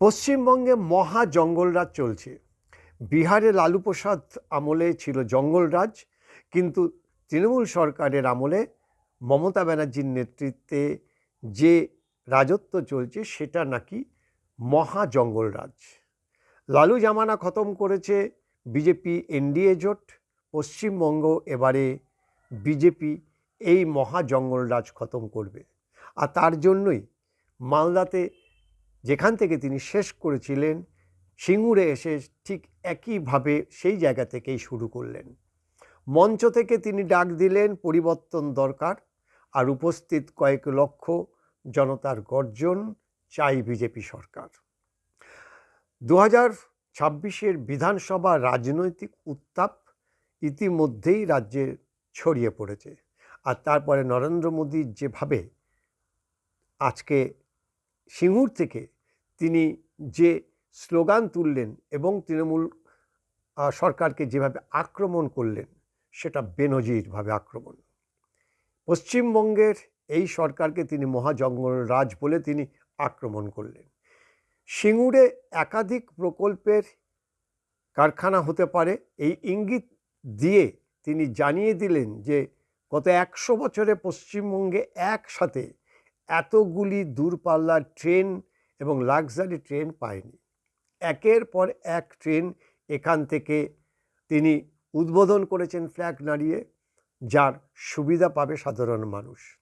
পশ্চিমবঙ্গে মহা জঙ্গলরাজ চলছে। বিহারে লালু প্রসাদ আমলে ছিল জঙ্গলরাজ, কিন্তু তৃণমূল সরকারের আমলে মমতা ব্যানার্জির নেতৃত্বে যে রাজত্ব চলছে, সেটা নাকি মহা জঙ্গলরাজ। লালু জামানা খতম করেছে বিজেপি এনডিএ জোট, পশ্চিমবঙ্গ এবারে বিজেপি এই মহা জঙ্গলরাজ খতম করবে। আর তার জন্যই মালদাতে যেখান থেকে তিনি শেষ করেছিলেন, সিঙ্গুরে এসে ঠিক একইভাবে সেই জায়গা থেকেই শুরু করলেন। মঞ্চ থেকে তিনি ডাক দিলেন, পরিবর্তন দরকার। আর উপস্থিত কয়েক লক্ষ জনতার গর্জন চাই বিজেপি সরকার। দু হাজার ছাব্বিশের বিধানসভা রাজনৈতিক উত্তাপ ইতিমধ্যেই রাজ্যে ছড়িয়ে পড়েছে। আর তারপরে নরেন্দ্র মোদী যেভাবে আজকে সিঙ্গুর থেকে তিনি যে স্লোগান তুললেন এবং তৃণমূল সরকারকে যেভাবে আক্রমণ করলেন, সেটা বেনজিরভাবে আক্রমণ। পশ্চিমবঙ্গের এই সরকারকে তিনি মহাজঙ্গল রাজ বলে তিনি আক্রমণ করলেন। সিঙ্গুরে একাধিক প্রকল্পের কারখানা হতে পারে, এই ইঙ্গিত দিয়ে তিনি জানিয়ে দিলেন যে, গত একশো বছরে পশ্চিমবঙ্গে একসাথে এতগুলি দূরপাল্লার ট্রেন এবং লাক্সারি ট্রেন পায়নি। একের পর এক ট্রেন এখান থেকে তিনি উদ্বোধন করেছেন ফ্ল্যাগ নাড়িয়ে, যার সুবিধা পাবে সাধারণ মানুষ।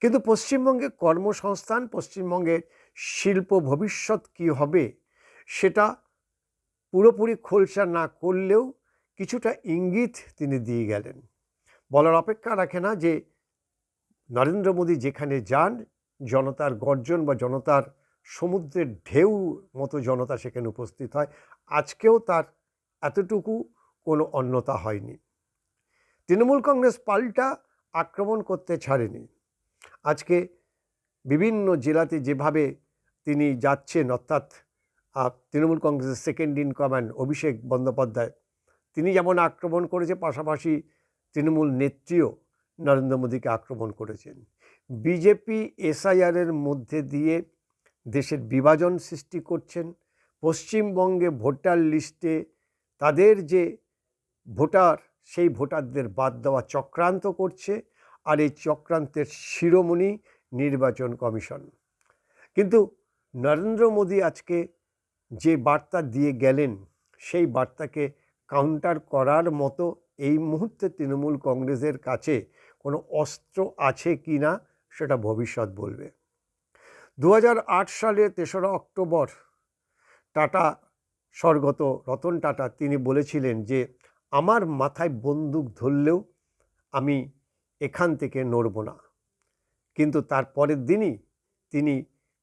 কিন্তু পশ্চিমবঙ্গে কর্মসংস্থান, পশ্চিমবঙ্গের শিল্প ভবিষ্যৎ কী হবে, সেটা পুরোপুরি খোলসা না করলেও কিছুটা ইঙ্গিত তিনি দিয়ে গেলেন। বলার অপেক্ষা রাখে না যে, নরেন্দ্র মোদী যেখানে যান, জনতার গর্জন বা জনতার সমুদ্রের ঢেউ মতো জনতা সেখানে উপস্থিত হয়। আজকেও তার এতটুকু কোনো অন্যতা হয়নি। তৃণমূল কংগ্রেস পাল্টা আক্রমণ করতে ছাড়েনি। আজকে বিভিন্ন জেলাতে যেভাবে তিনি যাচ্ছেন, অর্থাৎ তৃণমূল কংগ্রেসের second in command Abhishek Bandyopadhyay, তিনি যেমন আক্রমণ করেছে, পাশাপাশি তৃণমূল নেত্রীও নরেন্দ্র মোদীকে আক্রমণ করেছেন। বিজেপি এসআইআরের মধ্যে দিয়ে দেশের বিভাজন সৃষ্টি করছেন। পশ্চিমবঙ্গে ভোটার লিস্টে তাদের যে ভোটার, সেই ভোটারদের বাদ দেওয়া চক্রান্ত করছে আর এই চক্রান্তের শিরোমণি নির্বাচন কমিশন। কিন্তু নরেন্দ্র মোদী আজকে যে বার্তা দিয়ে গেলেন, সেই বার্তাকে কাউন্টার করার মতো এই মুহূর্তে তৃণমূল কংগ্রেসের কাছে কোনো অস্ত্র আছে কি না, সেটা ভবিষ্যৎ বলবে। দু হাজার আট সালে তেসরা অক্টোবর টাটা স্বর্গত রতন টাটা, তিনি বলেছিলেন যে, আমার মাথায় বন্দুক ধরলেও আমি এখান থেকে নড়ব না। কিন্তু তার পরের দিনই তিনি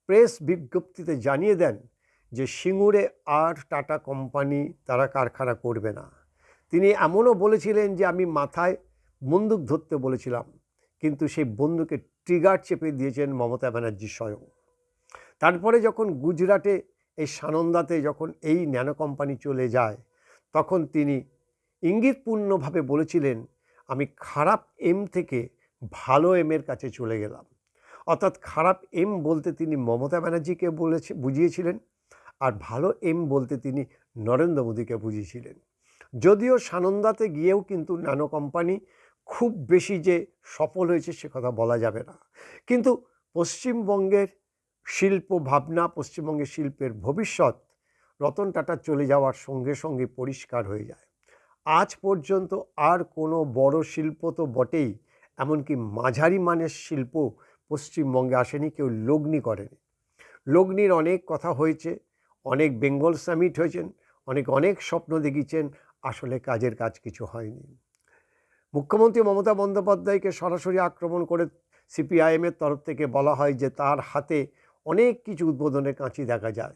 প্রেস বিজ্ঞপ্তিতে জানিয়ে দেন যে, সিঙ্গুরে আর টাটা কোম্পানি তারা কারখানা করবে না। তিনি এমনও বলেছিলেন যে, আমি মাথায় বন্দুক ধরতে বলেছিলাম, কিন্তু সেই বন্দুকে ট্রিগার চেপে দিয়েছেন মমতা ব্যানার্জি স্বয়ং। তারপরে যখন গুজরাটে, এই সানন্দাতে যখন এই ন্যানো কোম্পানি চলে যায়, তখন তিনি ইঙ্গিতপূর্ণভাবে বলেছিলেন, আমি খারাপ এম থেকে ভালো এমের কাছে চলে গেলাম। অর্থাৎ খারাপ এম বলতে তিনি মমতা ব্যানার্জিকে বলেছে, বুঝিয়েছিলেন, আর ভালো এম বলতে তিনি নরেন্দ্র মোদীকে বুঝিয়েছিলেন। যদিও সানন্দাতে গিয়েও কিন্তু ন্যানো কোম্পানি খুব বেশি যে সফল হয়েছে সে কথা বলা যাবে না। কিন্তু পশ্চিমবঙ্গের শিল্প ভাবনা পশ্চিমবঙ্গের শিল্পের ভবিষ্যৎ রতন টাটা চলে যাওয়ার সঙ্গে সঙ্গে পরিষ্কার হয়ে যায়। আজ পর্যন্ত আর কোনো বড় শিল্প তো বটেই, এমনকি মাঝারি মানের শিল্প পশ্চিমবঙ্গে আসেনি, কেউ লগ্নি করেনি। লগ্নির অনেক কথা হয়েছে, অনেক বেঙ্গল সামিট হয়েছেন, অনেক অনেক স্বপ্ন দেখিয়েছেন আসলে কাজের কাজ কিছু হয়নি। মুখ্যমন্ত্রী মমতা বন্দ্যোপাধ্যায়কে সরাসরি আক্রমণ করে সিপিআইএমের তরফ থেকে বলা হয় যে তার হাতে অনেক কিছু উদ্বোধনের কাঁচি দেখা যায়।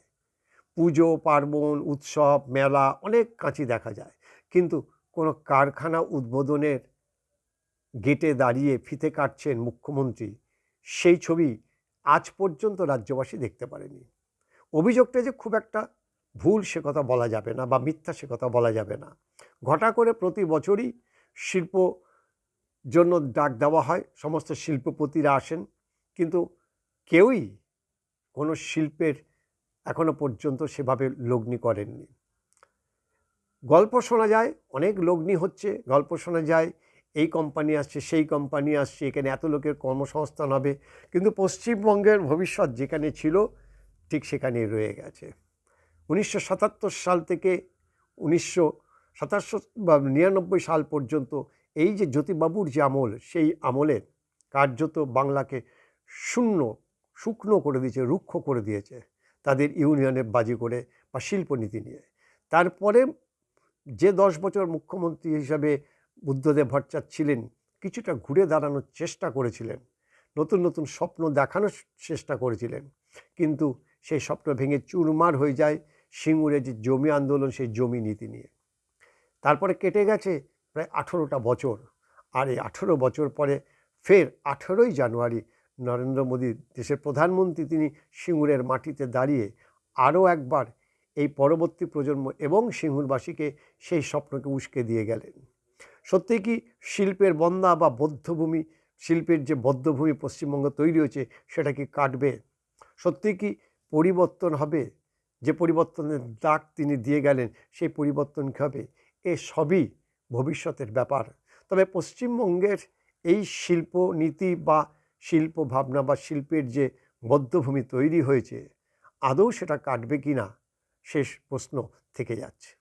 পুজো, পার্বণ, উৎসব, মেলা অনেক কাঁচি দেখা যায়। কিন্তু কোনো কারখানা উদ্বোধনের গেটে দাঁড়িয়ে ফিতে কাটছেন মুখ্যমন্ত্রী, সেই ছবি আজ পর্যন্ত রাজ্যবাসী দেখতে পারেনি। অভিযোগটা যে খুব একটা ভুল সে কথা বলা যাবে না বা মিথ্যা সে কথা বলা যাবে না। ঘটা করে প্রতি বছরই শিল্প জন্য ডাক দেওয়া হয়, সমস্ত শিল্পপতিরা আসেন, কিন্তু কেউই কোনো শিল্পের এখনও পর্যন্ত সেভাবে লগ্নি করেননি। গল্প শোনা যায়, অনেক লগ্নি হচ্ছে, গল্প শোনা যায়, এই কোম্পানি আসছে, সেই কোম্পানি আসছে, এখানে এত লোকের কর্মসংস্থান হবে, কিন্তু পশ্চিমবঙ্গের ভবিষ্যৎ যেখানে ছিল, ঠিক সেখানে রয়ে গেছে। উনিশশো সাতাত্তর সাল থেকে উনিশশো বা নিরানব্বই সাল পর্যন্ত এই যে জ্যোতিবাবুর যে আমল, সেই আমলের কার্যত বাংলাকে শূন্য শুকনো করে দিয়েছে, রুক্ষ করে দিয়েছে তাদের ইউনিয়নের বাজি করে বা শিল্পনীতি নিয়ে। তারপরে যে দশ বছর মুখ্যমন্ত্রী হিসাবে বুদ্ধদেব ভট্টাচার্য ছিলেন, কিছুটা ঘুরে দাঁড়ানোর চেষ্টা করেছিলেন, নতুন নতুন স্বপ্ন দেখানোর চেষ্টা করেছিলেন, কিন্তু সেই স্বপ্ন ভেঙে চুরমার হয়ে যায় সিঙ্গুরে যে জমি আন্দোলন, সেই জমি নীতি নিয়ে। তারপরে কেটে গেছে প্রায় আঠেরোটা বছর, আর এই আঠেরো বছর পরে ফের আঠেরোই জানুয়ারি নরেন্দ্র মোদী দেশের প্রধানমন্ত্রী তিনি সিঙ্গুরের মাটিতে দাঁড়িয়ে আরও একবার এই পরবর্তী প্রজন্ম এবং সিঙ্গুরবাসীকে সেই স্বপ্নকে উস্কে দিয়ে গেলেন। সত্যি কি শিল্পের বন্যা বা বদ্ধভূমি শিল্পের যে বদ্ধভূমি পশ্চিমবঙ্গ তৈরি হয়েছে সেটা কি কাটবে? সত্যি কি পরিবর্তন হবে? যে পরিবর্তনের ডাক তিনি দিয়ে গেলেন সেই পরিবর্তন কী হবে? এ সবই ভবিষ্যতের ব্যাপার। তবে পশ্চিমবঙ্গের এই শিল্প নীতি বা শিল্প ভাবনা বা শিল্পের যে বদ্ধভূমি তৈরি হয়েছে, আদৌ সেটা কাটবে কি না শেষ প্রশ্ন থেকে যাচ্ছে।